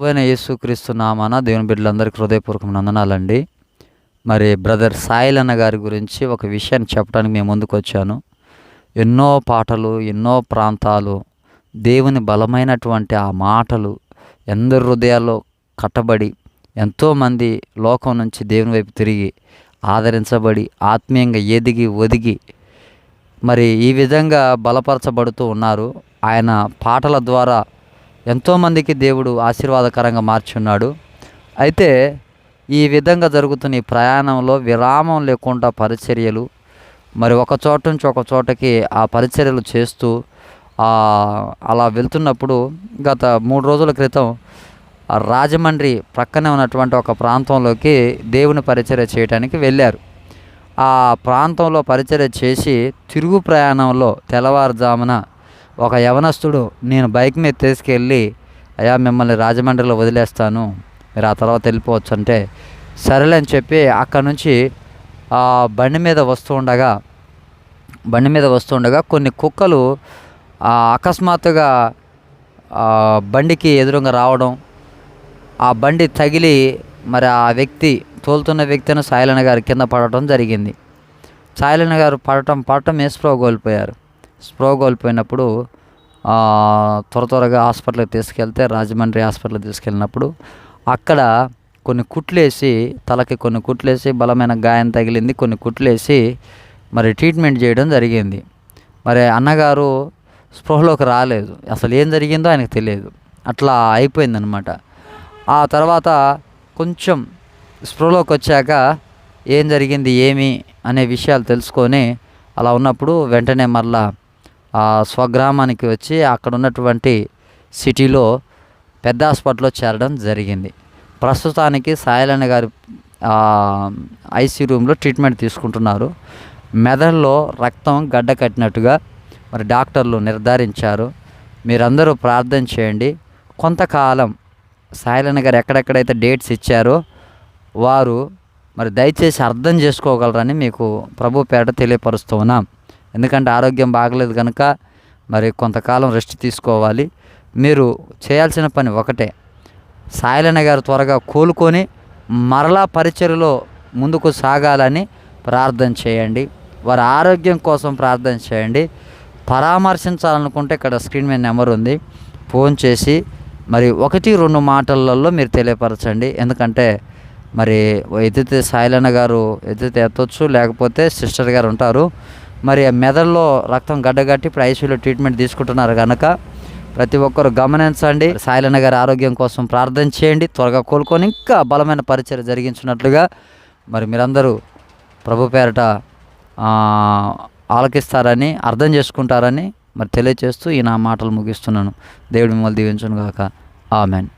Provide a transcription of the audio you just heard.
ప్రభువైన యేసుక్రీస్తు నామాన దేవుని బిడ్డలందరికీ హృదయపూర్వకం నందనాలండి మరి బ్రదర్ సాయిల్ అన్న గారి గురించి ఒక విషయాన్ని చెప్పడానికి మేము ముందుకు వచ్చాను ఎన్నో పాటలు ఎన్నో ప్రాంతాలు దేవుని బలమైనటువంటి ఆ మాటలు ఎందరి హృదయాల్లో కట్టబడి ఎంతోమంది లోకం నుంచి దేవుని వైపు తిరిగి ఆదరించబడి ఆత్మీయంగా ఎదిగి ఒదిగి మరి ఈ విధంగా బలపరచబడుతూ ఉన్నారు. ఆయన పాటల ద్వారా ఎంతోమందికి దేవుడు ఆశీర్వాదకరంగా మార్చున్నాడు. అయితే ఈ విధంగా జరుగుతున్న ఈ ప్రయాణంలో విరామం లేకుండా పరిచర్యలు మరి ఒక చోట నుంచి ఒక చోటకి ఆ పరిచర్యలు చేస్తూ అలా వెళ్తున్నప్పుడు గత మూడు రోజుల క్రితం రాజమండ్రి ప్రక్కనే ఉన్నటువంటి ఒక ప్రాంతంలోకి దేవుని పరిచర్య చేయడానికి వెళ్ళారు. ఆ ప్రాంతంలో పరిచర్య చేసి తిరుగు ప్రయాణంలో తెల్లవారుజామున ఒక యవనస్తుడు నేను బైక్ మీద తీసుకెళ్ళి అయ్యా మిమ్మల్ని రాజమండ్రిలో వదిలేస్తాను. మీరు ఆ తర్వాత వెళ్ళిపోవచ్చు. అంటే సరేలే అని చెప్పి అక్కడ నుంచి ఆ బండి మీద వస్తూ ఉండగా బండి మీద వస్తుండగా కొన్ని కుక్కలు అకస్మాత్తుగా బండికి ఎదురుగా రావడం ఆ బండి తగిలి మరి ఆ వ్యక్తి తోలుతున్న వ్యక్తిని సాయిలన్న గారి కింద పడటం జరిగింది. సాయిలన్న గారు పడటం పడటం ఏ కోల్పోయారు. స్ప్రో కోల్పోయినప్పుడు త్వర త్వరగా హాస్పిటల్కి తీసుకెళ్తే రాజమండ్రి హాస్పిటల్కి తీసుకెళ్ళినప్పుడు అక్కడ కొన్ని కుట్లేసి తలకి కొన్ని కుట్లేసి బలమైన గాయం తగిలింది కొన్ని కుట్లేసి మరి ట్రీట్మెంట్ చేయడం జరిగింది. మరి అన్నగారు స్పృహలోకి రాలేదు. అసలు ఏం జరిగిందో ఆయనకు తెలియదు. అట్లా అయిపోయిందనమాట ఆ తర్వాత కొంచెం స్పృహలోకి వచ్చాక ఏం జరిగింది ఏమి అనే విషయాలు తెలుసుకొని అలా ఉన్నప్పుడు వెంటనే మళ్ళీ స్వగ్రామానికి వచ్చి అక్కడ ఉన్నటువంటి సిటీలో పెద్ద హాస్పిటల్లో చేరడం జరిగింది. ప్రస్తుతానికి సాయిలన్న గారు ఐసీ రూమ్లో ట్రీట్మెంట్ తీసుకుంటున్నారు. మెదడులో రక్తం గడ్డ కట్టినట్టుగా మరి డాక్టర్లు నిర్ధారించారు. మీరందరూ ప్రార్థన చేయండి. కొంతకాలం సాయిలన్న గారు ఎక్కడెక్కడైతే డేట్స్ ఇచ్చారో వారు మరి దయచేసి అర్థం చేసుకోగలరని మీకు ప్రభు పేట తెలియపరుస్తూ ఉన్నాం. ఎందుకంటే ఆరోగ్యం బాగలేదు కనుక మరి కొంతకాలం రెస్ట్ తీసుకోవాలి. మీరు చేయాల్సిన పని ఒకటే. సాయిలన్న గారు త్వరగా కోలుకొని మరలా పరిచయలో ముందుకు సాగాలని ప్రార్థన చేయండి. వారి ఆరోగ్యం కోసం ప్రార్థన చేయండి. పరామర్శించాలనుకుంటే ఇక్కడ స్క్రీన్ మీద నెంబర్ ఉంది. ఫోన్ చేసి మరి ఒకటి రెండు మాటలలో మీరు తెలియపరచండి. ఎందుకంటే మరి ఎత్తితే సాయిలన్న గారు ఎత్తితే ఎత్తొచ్చు లేకపోతే సిస్టర్ గారు ఉంటారు. మరి మెదడులో రక్తం గడ్డగట్టి ఇప్పుడు ఐసీయూలో ట్రీట్మెంట్ తీసుకుంటున్నారు కనుక ప్రతి ఒక్కరు గమనించండి. సాయిలన్న గారి ఆరోగ్యం కోసం ప్రార్థన చేయండి. త్వరగా కోలుకొని ఇంకా బలమైన పరిచయం జరిగించినట్లుగా మరి మీరందరూ ప్రభు పేరట ఆలకిస్తారని అర్థం చేసుకుంటారని మరి తెలియచేస్తూ ఈ నా మాటలు ముగిస్తున్నాను. దేవుడి మిమ్మల్ని దీవించును గాక ఆమెన్.